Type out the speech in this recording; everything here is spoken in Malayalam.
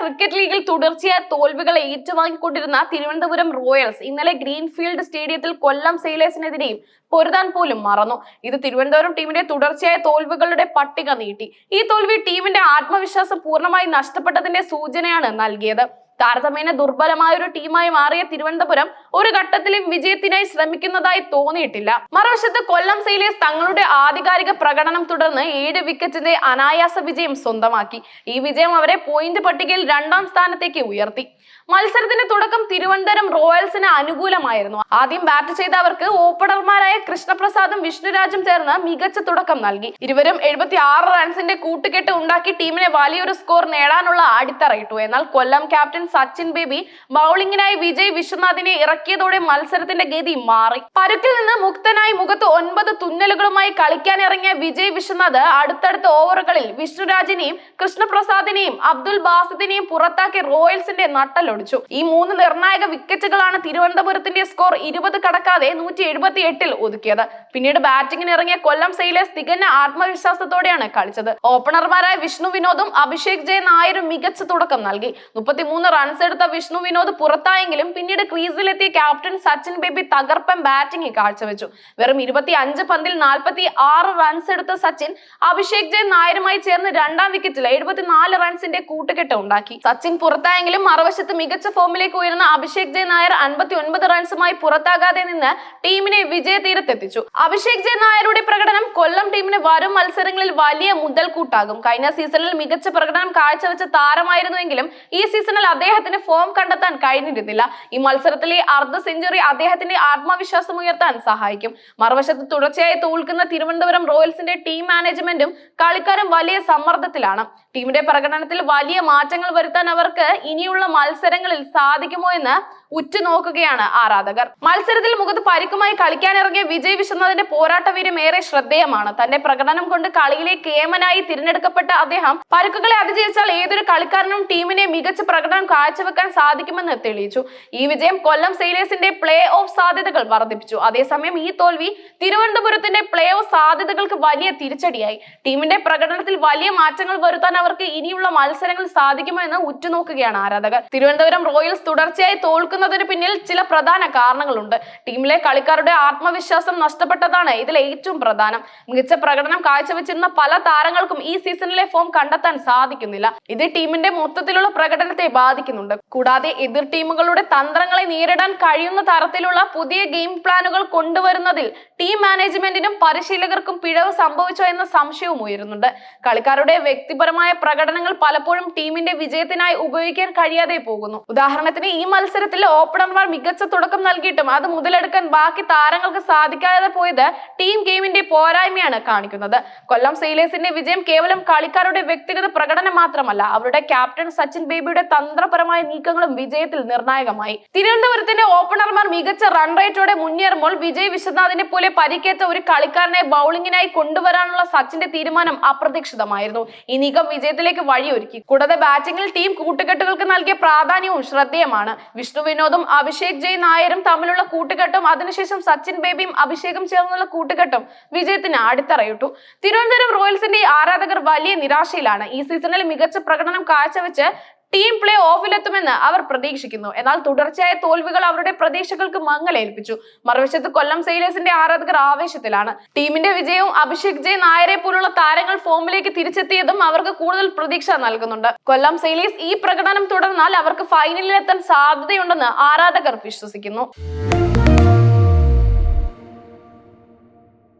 ക്രിക്കറ്റ് ലീഗിൽ തുടർച്ചയായ തോൽവികൾ ഏറ്റുവാങ്ങിക്കൊണ്ടിരുന്ന തിരുവനന്തപുരം റോയൽസ് ഇന്നലെ ഗ്രീൻഫീൽഡ് സ്റ്റേഡിയത്തിൽ കൊല്ലം സെയിലേഴ്സിനെതിരെയും പൊരുതാൻ പോലും മറന്നു. ഇത് തിരുവനന്തപുരം ടീമിന്റെ തുടർച്ചയായ തോൽവികളുടെ പട്ടിക നീട്ടി. ഈ തോൽവി ടീമിന്റെ ആത്മവിശ്വാസം പൂർണമായി നഷ്ടപ്പെട്ടതിന്റെ സൂചനയാണ് നൽകിയത്. താരതമ്യേന ദുർബലമായ ഒരു ടീമായി മാറിയ തിരുവനന്തപുരം ഒരു ഘട്ടത്തിലും വിജയത്തിനായി ശ്രമിക്കുന്നതായി തോന്നിയിട്ടില്ല. മറുവശത്ത് കൊല്ലം സെയിലേഴ്സ് തങ്ങളുടെ ആധികാരിക പ്രകടനം തുടർന്ന് ഏഴ് വിക്കറ്റിന്റെ അനായാസ വിജയം സ്വന്തമാക്കി. ഈ വിജയം അവരെ പോയിന്റ് പട്ടികയിൽ രണ്ടാം സ്ഥാനത്തേക്ക് ഉയർത്തി. മത്സരത്തിന്റെ തുടക്കം തിരുവനന്തപുരം റോയൽസിന് അനുകൂലമായിരുന്നു. ആദ്യം ബാറ്റ് ചെയ്ത അവർക്ക് ഓപ്പണർമാരായ കൃഷ്ണപ്രസാദും വിഷ്ണുരാജും ചേർന്ന് മികച്ച തുടക്കം നൽകി. ഇരുവരും എഴുപത്തി ആറ് റൺസിന്റെ കൂട്ടുകെട്ട് ഉണ്ടാക്കി ടീമിനെ വലിയൊരു സ്കോർ നേടാനുള്ള അടിത്തറയിട്ടു. എന്നാൽ കൊല്ലം ക്യാപ്റ്റൻ സച്ചിൻ ബേബി ബൗളിംഗിനായി വിജയ് വിശ്വനാഥിനെ ഇറക്കിയതോടെ മത്സരത്തിന്റെ ഗതി മാറി. പരുക്കിൽ നിന്ന് മുക്തനായി മുഖത്ത് ഒൻപത് തുന്നലുകളുമായി കളിക്കാനിറങ്ങിയ വിജയ് വിശ്വനാഥ് അടുത്തടുത്ത ഓവറുകളിൽ വിഷ്ണുരാജിനെയും കൃഷ്ണപ്രസാദിനെയും അബ്ദുൽ ബാസിദിനെയും പുറത്താക്കി റോയൽസിന്റെ നട്ടലൊടിച്ചു. ഈ മൂന്ന് നിർണായക വിക്കറ്റുകളാണ് തിരുവനന്തപുരത്തിന്റെ സ്കോർ ഇരുപത് കടക്കാതെ നൂറ്റി എഴുപത്തി എട്ടിൽ ഒതുക്കിയത്. പിന്നീട് ബാറ്റിംഗിന് ഇറങ്ങിയ കൊല്ലം സെയിലേഴ്സ് തികഞ്ഞ ആത്മവിശ്വാസത്തോടെയാണ് കളിച്ചത്. ഓപ്പണർമാരായ വിഷ്ണു വിനോദും അഭിഷേക് ജയ നായരും മികച്ച തുടക്കം നൽകി. മുപ്പത്തിമൂന്ന് റൺസ് എടുത്ത വിഷ്ണു വിനോദ് പുറത്തായെങ്കിലും പിന്നീട് ക്രീസിലെത്തിയ ക്യാപ്റ്റൻ സച്ചിൻ ബേബി തകർപ്പൻ ബാറ്റിംഗ് കാഴ്ചവെച്ചു. വെറും ഇരുപത്തി അഞ്ച് പന്തിൽ നാൽപ്പത്തി ആറ് റൺസ് എടുത്ത സച്ചിൻ അഭിഷേക് ജയൻ നായരുമായി ചേർന്ന് രണ്ടാം വിക്കറ്റിൽ എഴുപത്തിനാല് റൺസിന്റെ കൂട്ടുകെട്ട് ഉണ്ടാക്കി. സച്ചിൻ പുറത്തായെങ്കിലും മറുവശത്ത് മികച്ച ഫോമിലേക്ക് ഉയർന്ന അഭിഷേക് ജയൻ നായർ അൻപത്തി ഒൻപത് റൺസുമായി പുറത്താകാതെ നിന്ന് ടീമിനെ വിജയ തീരത്തെത്തിച്ചു അഭിഷേക് ജയൻ നായരുടെ പ്രകടനം കൊല്ലം ടീമിന് വരും മത്സരങ്ങളിൽ വലിയ മുതൽക്കൂട്ടാകും. കഴിഞ്ഞ സീസണിൽ മികച്ച പ്രകടനം കാഴ്ചവെച്ച താരമായിരുന്നുവെങ്കിലും ഈ സീസണിൽ അദ്ദേഹത്തിന് ഫോം കണ്ടെത്താൻ കഴിഞ്ഞിരുന്നില്ല. ഈ മത്സരത്തിലെ അർദ്ധ സെഞ്ചുറി അദ്ദേഹത്തിന്റെ ആത്മവിശ്വാസം ഉയർത്താൻ സഹായിക്കും. മറുവശത്ത് തുടർച്ചയായി തോൽക്കുന്ന തിരുവനന്തപുരം റോയൽസിന്റെ ടീം മാനേജ്മെന്റും കളിക്കാരും വലിയ സമ്മർദ്ദത്തിലാണ്. ടീമിന്റെ പ്രകടനത്തിൽ വലിയ മാറ്റങ്ങൾ വരുത്താൻ അവർക്ക് ഇനിയുള്ള മത്സരങ്ങളിൽ സാധിക്കുമോ എന്ന് ഉറ്റുനോക്കുകയാണ് ആരാധകർ. മത്സരത്തിൽ മുഖത്ത് പരിക്കുമായി കളിക്കാനിറങ്ങിയ വിജയ് വിശ്വനാഥിന്റെ പോരാട്ടവീര്യം ഏറെ ശ്രദ്ധേയമാണ്. തന്റെ പ്രകടനം കൊണ്ട് കളിയിലെ കേമനായി തിരഞ്ഞെടുക്കപ്പെട്ട അദ്ദേഹം പരുക്കുകളെ അതിജീവിച്ചാൽ ഏതൊരു കളിക്കാരനും ടീമിനെ മികച്ച പ്രകടനം കാഴ്ചവെക്കാൻ സാധിക്കുമെന്ന് തെളിയിച്ചു. ഈ വിജയം കൊല്ലം സെയിലേഴ്സിന്റെ പ്ലേ ഓഫ് സാധ്യതകൾ വർദ്ധിപ്പിച്ചു. അതേസമയം ഈ തോൽവി തിരുവനന്തപുരത്തിന്റെ പ്ലേ ഓഫ് സാധ്യതകൾക്ക് വലിയ തിരിച്ചടിയായി. ടീമിന്റെ പ്രകടനത്തിൽ വലിയ മാറ്റങ്ങൾ വരുത്താൻ അവർക്ക് ഇനിയുള്ള മത്സരങ്ങൾ സാധിക്കുമോ എന്ന് ഉറ്റുനോക്കുകയാണ് ആരാധകർ. തിരുവനന്തപുരം റോയൽസ് തുടർച്ചയായി തോൽക്കുന്നതിന് പിന്നിൽ ചില പ്രധാന കാരണങ്ങളുണ്ട്. ടീമിലെ കളിക്കാരുടെ ആത്മവിശ്വാസം നഷ്ടപ്പെട്ടതാണ് ഇതിൽ ഏറ്റവും പ്രധാനം. മികച്ച പ്രകടനം കാഴ്ചവെച്ചിരുന്ന പല താരങ്ങൾക്കും ഈ സീസണിലെ ഫോം കണ്ടെത്താൻ സാധിക്കുന്നില്ല. ഇത് ടീമിന്റെ മൊത്തത്തിലുള്ള പ്രകടനത്തെ ബാധിക്കുന്നുണ്ട്. കൂടാതെ എതിർ ടീമുകളുടെ തന്ത്രങ്ങളെ നേരിടാൻ കഴിയുന്ന തരത്തിലുള്ള പുതിയ ഗെയിം പ്ലാനുകൾ കൊണ്ടുവരുന്നതിൽ ടീം മാനേജ്മെന്റിനും പരിശീലകർക്കും പിഴവ് സംഭവിച്ചോ എന്ന സംശയവും ഉയരുന്നുണ്ട്. കളിക്കാരുടെ വ്യക്തിപരമായ പ്രകടനങ്ങൾ പലപ്പോഴും ടീമിന്റെ വിജയത്തിനായി ഉപയോഗിക്കാൻ കഴിയാതെ പോകുന്നു. ഉദാഹരണത്തിന് ഈ മത്സരത്തിൽ ഓപ്പണർമാർ മികച്ച തുടക്കം നൽകിയിട്ടും അത് മുതലെടുക്കാൻ ബാക്കി താരങ്ങൾക്ക് സാധിക്കാതെ പോയത് ടീം ഗെയിമിന്റെ പോരായ്മയാണ് കാണിക്കുന്നത്. കൊല്ലം സെയിലേഴ്സിന്റെ വിജയം കേവലം കളിക്കാരുടെ വ്യക്തിഗത പ്രകടനം മാത്രമല്ല അവരുടെ ക്യാപ്റ്റൻ സച്ചിൻ ബേബിയുടെ തന്ത്രപരമായ നീക്കങ്ങളും വിജയത്തിൽ നിർണായകമായി. തിരുവനന്തപുരത്തിന്റെ ഓപ്പണർമാർ മികച്ച റൺ റേറ്റോടെ മുന്നേറുമ്പോൾ വിജയ് വിശ്വനാഥിനെ പോലെ പരിക്കേറ്റ ഒരു കളിക്കാരനെ ബൗളിംഗിനായി കൊണ്ടുവരാനുള്ള സച്ചിന്റെ തീരുമാനം അപ്രതീക്ഷിതമായിരുന്നു. ഈ നീക്കം വിജയത്തിലേക്ക് വഴിയൊരുക്കി. കൂടാതെ ബാറ്റിംഗിൽ ടീം കൂട്ടുകെട്ടുകൾക്ക് നൽകിയ പ്രാധാന്യവും ശ്രദ്ധേയമാണ്. വിഷ്ണു വിനോദും അഭിഷേക് ജയ് നായരും തമ്മിലുള്ള കൂട്ടുകെട്ടും അതിനുശേഷം സച്ചിൻ ബേബിയും അഭിഷേകും ചേർന്നുള്ള കൂട്ടുകെട്ടും വിജയത്തിന് അടിത്തറയിട്ടു. തിരുവനന്തപുരം റോയൽസിന്റെ ആരാധകർ വലിയ നിരാശയിലാണ്. ഈ സീസണിൽ മികച്ച പ്രകടനം കാഴ്ചവെച്ച് ടീം പ്ലേ ഓഫിലെത്തുമെന്ന് അവർ പ്രതീക്ഷിക്കുന്നു. എന്നാൽ തുടർച്ചയായ തോൽവികൾ അവരുടെ പ്രതീക്ഷകൾക്ക് മങ്ങലേൽപ്പിച്ചു. മറുവശത്ത് കൊല്ലം സെയിലേഴ്സിന്റെ ആരാധകർ ആവേശത്തിലാണ്. ടീമിന്റെ വിജയവും അഭിഷേക് ജയ് നായരെ പോലുള്ള താരങ്ങൾ ഫോമിലേക്ക് തിരിച്ചെത്തിയതും അവർക്ക് കൂടുതൽ പ്രതീക്ഷ നൽകുന്നുണ്ട്. കൊല്ലം സെയിലേഴ്സ് ഈ പ്രകടനം തുടർന്നാൽ അവർക്ക് ഫൈനലിലെത്താൻ സാധ്യതയുണ്ടെന്ന് ആരാധകർ വിശ്വസിക്കുന്നു.